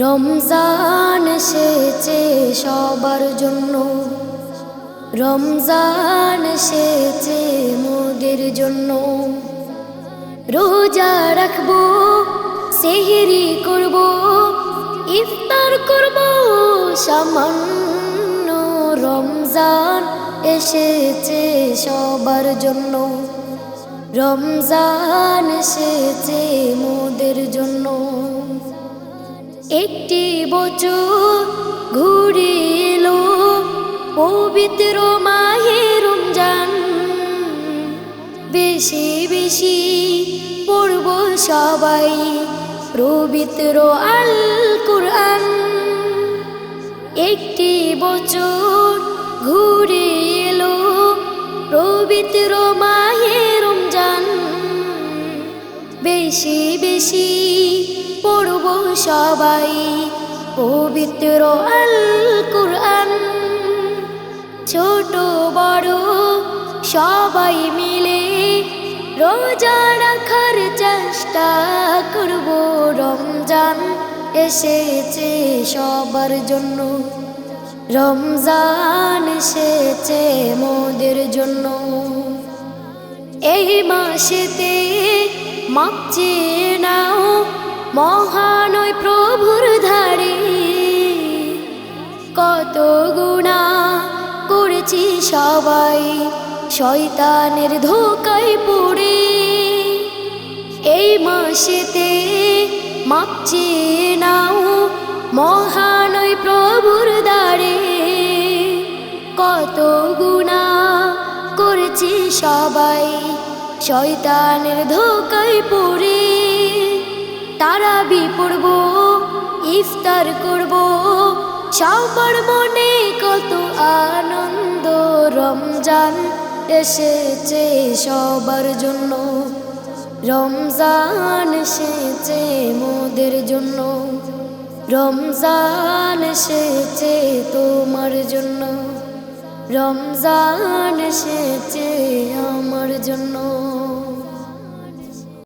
রমজান এসেছে সবার জন্য। রমজান এসেছে মোদের জন্য। রোজা রাখব, সেহেরি করব, ইফতার করব, সামান্য রমজান এসেছে সবার জন্য। রমজান এসেছে মোদের একটি বছর ঘুরে এলো পবিত্র মাহে রমজান। বেশি বেশি পড়ব সবাই পবিত্র আল কোরআন একটি বছর ঘুরে এলো পবিত্র মাহে রমজান। বেশি বেশি পড়ব সবাই, পবিত্র আল কুরআন ছোট, বড়, সবাই মিলে রোজা রাখার চেষ্টা করব। রমজান এসেছে সবার জন্য। রমজান এসেছে মোদের জন্য। এই মাসেতে মাপছে নাও মহানয় প্রভুর ধারে কত গুণা করেছি সবাই, শয়তানের ধোকায় পড়ে। এই মাসেতে মাপছে নাও মহানয় প্রভুর দ্বারে কত গুণা করেছি সবাই, শয়তানের ধোকায় পড়ে। তারা বিপড়ব ইফতার করব। সবার মনে কত আনন্দ, রমজান এসেছে সবার জন্য। রমজান এসেছে মোদের জন্য। রমজান এসেছে তোমার জন্য। রমজান এসেছে